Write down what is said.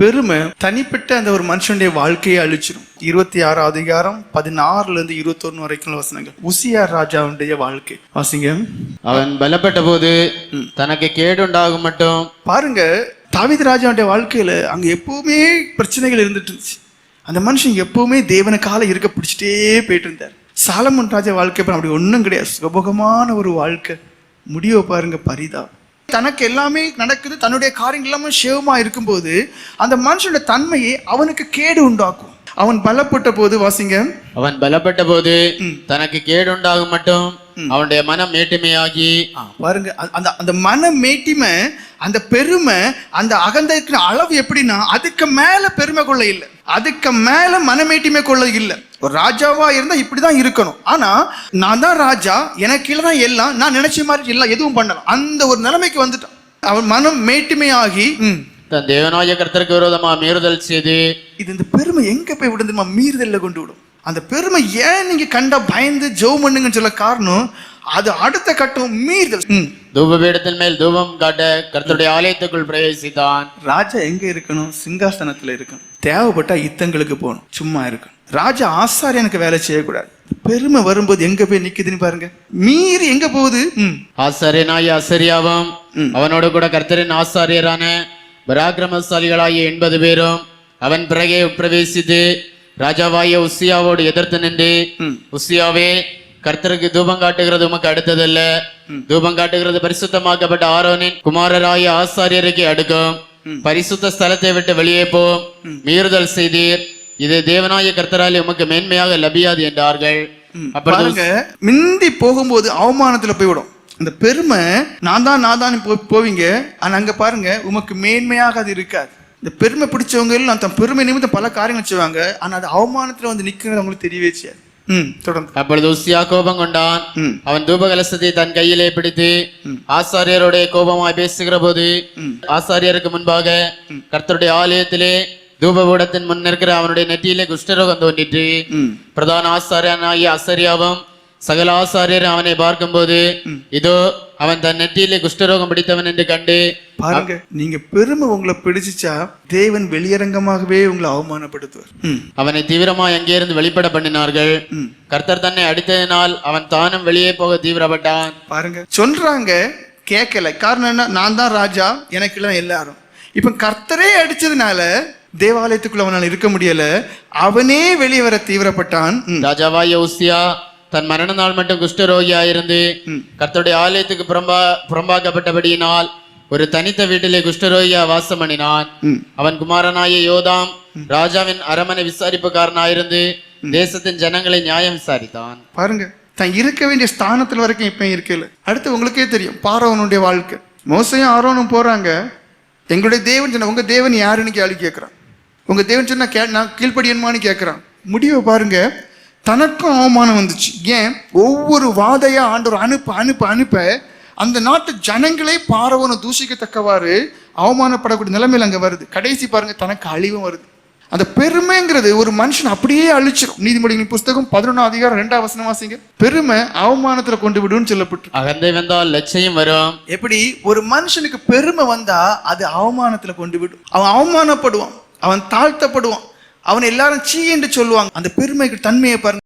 பெருமை தனிப்பட்ட அந்த ஒரு மனுஷனுடைய வாழ்க்கையை அழிச்சிடும் இருபத்தி ஆறு அதிகாரம் பதினாறுல இருந்து இருபத்தொன்னு வரைக்கும் வசனங்கள். உசியார் ராஜாவுடைய வாழ்க்கை. வாசிங்க. அவன் பலப்பட்ட போது தனக்கு கேடுண்டாகும் மட்டும் பாருங்க தாவீது ராஜாவுடைய வாழ்க்கையில அங்க எப்பவுமே பிரச்சனைகள் இருந்துட்டு இருந்துச்சு. அந்த மனுஷன் எப்பவுமே தேவனுக்கால இருக்க பிடிச்சிட்டே போயிட்டு இருந்தார் சாலமன் ராஜா வாழ்க்கை அப்படி ஒன்றும் கிடையாது. சுகபோகமான ஒரு வாழ்க்கை. முடிவை பாருங்க பரிதா தனக்கு எல்லாமே நடக்குது தன்னுடைய காரியங்கள் எல்லாமே சேவமா இருக்கும்போது அந்த மனுஷனுடைய தன்மையை அவனுக்கு கேடு உண்டாக்கும். அவன் பலப்பட்ட போது வாசிங்க. அவன் பலப்பட்ட போது தனக்கு கேடுண்டாகும் மட்டும். அவனுடைய மனம் மேட்டுமையாகி பாருங்க அந்த அந்த மன மேட்டிமை அந்த பெருமை அந்த அகந்தைக்கு அளவு எப்படின்னா அதுக்கு மேல பெருமை கொள்ள இல்லை. அதுக்கு மேல மனமேட்டிமை கொள்ள இல்லை. ஒரு ராஜாவா இருந்தா இப்படிதான் இருக்கணும். ஆனா நான் தான் ராஜா எனக்கு கீழே தான் எல்லாம் நான் நினைச்ச மாதிரி எல்லாம் எதுவும் பண்ணலாம் அந்த ஒரு நிலைமைக்கு வந்துட்டான். அவன் மனம் மேட்டிமையாகி தன் தேவனாய கர்த்தருக்கு விரோதமா மீறுதல் செய்து இது இந்த பெருமை எங்க போய் விடுதுமா மீறுதல்ல கொண்டு விடும். அந்த பெருமை ஏன் நீங்க கண்டா பயந்து ஜெபம் பண்ணுங்கன்னு சொல்ல காரணம் அது அடுத்த கட்டம் மீறுதல். ம். தூபபீடத்தின் மேல் தூபம் காட்ட கர்த்தருடைய ஆலயத்துக்குள் பிரவேசித்தான். ராஜா எங்க இருக்கணும்? சிங்காசனத்துல இருக்கணும். தேவைப்பட்டா யுத்தங்களுக்கு போகணும். சும்மா இருக்கணும். ராஜா ஆசாரியனுக்கு வேலை செய்யக்கூடாது. பெருமை வரும்போது எங்க போய் நிக்குதுன்னு பாருங்க. மீறி எங்க போகுது. ஆசாரியனாய அசரியாவும் அவனோட கூட கர்த்தரின் ஆசாரியரான பராக்கிரமசாலிகளாகிய எண்பது பேரும் அவன் பிறகே உட்பிரவேசித்து ராஜாவாய உசியாவோடு எதிர்த்து நின்று உசியாவே கர்த்தருக்கு தூபம் காட்டுகிறது உமக்கு அடுத்ததல்ல. தூபம் காட்டுகிறது பரிசுத்தமாக்கப்பட்ட ஆரோனின் குமாரராய ஆசாரியருக்கு அடுக்கும். பரிசுத்த ஸ்தலத்தை விட்டு வெளியே போ. மீறுதல் செய்தீர். இது தேவனாய கர்த்தராலே உமக்கு மேன்மையாக லபியாது என்றார்கள். பாருங்க மிந்தி போகும்போது அவமானத்துல போய்விடும். இந்த பெருமை நான் தான் நான் தான் போவீங்க. ஆனா அங்க பாருங்க உமக்கு மேன்மையாக அது இருக்காது. இந்த பெருமை பிடிச்சவங்க எல்லாம் தன் பெருமை நிமித்தம் பல காரியங்கள் செய்வாங்க. ஆனா அது அவமானத்துல வந்து நிக்கிறது அவங்களுக்கு தெரியவே செய்யாது. தொடர்ந்து. அப்பொழுது உசியா கோபம் கொண்டான். அவன் தூபகலசத்தை தன் கையிலே பிடித்து ஆசாரியருடைய கோபமாய் பேசுகிற போது ஆசாரியருக்கு முன்பாக கர்த்தருடைய ஆலயத்திலே தூபபூடத்தின் முன் இருக்கிற அவனுடைய நெற்றியிலே குஷ்டரோகம் தோன்றிற்று. ம். பிரதான ஆசாரியனாகிய அசரியாவும் சகல ஆசாரியர் அவனை பார்க்கும்போது இதோ அவன் தன் நெற்றியிலே குஷ்டரோகம் பிடித்தவன் என்று கண்டு பாருங்க நீங்க பெருமை உங்களை பிடிச்சிச்சா தேவன் வெளியரங்கமாகவே உங்களை அவமானப்படுத்துவார். அவனை தீவிரமாய் அங்கேயிருந்து வெளிப்பட பண்ணினார்கள். கர்த்தர் தன்னை அடித்ததினால் அவன் தானும் வெளியே போக தீவிரப்பட்டான். பாருங்க சொல்றாங்க கேட்கல. காரணம் என்ன? நான் தான் ராஜா எனக்கு இல்லை எல்லாரும். இப்ப கர்த்தரே அடிச்சதுனால தேவாலயத்துக்குள்ள அவனால இருக்க முடியல. அவனே வெளியே வர தீவிரப்பட்டான். ம். ராஜாவாய உசியா தன் மரண நாள் மட்டும் குஷ்டரோகியாயிருந்து கர்த்தருடைய ஆலயத்துக்கு புறம்பா புறம்பாக்கப்பட்டபடியினால் ஒரு தனித்த வீட்டிலே குஷ்டரோகியா வாசம் பண்ணினான் அவன் குமாரனாய யோதாம் ராஜாவின் அரமனை விசாரிப்புக்காரனாயிருந்து தேசத்தின் ஜனங்களை நியாயம் விசாரித்தான். பாருங்க தான் இருக்க வேண்டிய ஸ்தானத்துல வரைக்கும் இப்ப இருக்கல அடுத்து உங்களுக்கே தெரியும் பாரவனுடைய வாழ்க்கை. மோசையும் ஆரோனும் போறாங்க. எங்களுடைய தேவன் சொன்ன உங்க தேவன் யாருன்னு கேள்வி கேட்கிறான். உங்க தேவன் சொன்னா கே நான் கீழ்ப்படியன்மான்னு கேட்கிறான். முடிவை பாருங்க தனக்கும் அவமானம் வந்துச்சு. ஏன்? ஒவ்வொரு வாதையா ஆண்டவர் அனுப்ப அனுப்ப அனுப்ப அந்த நாட்டு ஜனங்களே பாரவனை தூஷிக்கத்தக்கவாறு அவமானப்படக்கூடிய நிலைமையில் அங்க வருது. கடைசி பாருங்க தனக்கு அழிவும் வருது. அந்த பெருமைங்கிறது ஒரு மனுஷன் அப்படியே அழிச்சிடும் நீதிமொழிகளின் புஸ்தகம் பதினொன்றாம் அதிகாரம் ரெண்டாம் வசனம் வாசிங்க. பெருமை அவமானத்துல கொண்டு விடுன்னு சொல்லப்பட்டு அகந்தை வந்தால் லட்சியம் வரும். எப்படி? ஒரு மனுஷனுக்கு பெருமை வந்தா அது அவமானத்துல கொண்டு விடும். அவன் அவமானப்படுவான். அவன் தாழ்த்தப்படுவான். அவன் எல்லாரும் சீ என்று சொல்லுவாங்க. அந்த பெருமைக்கு தன்மையை பாருங்க.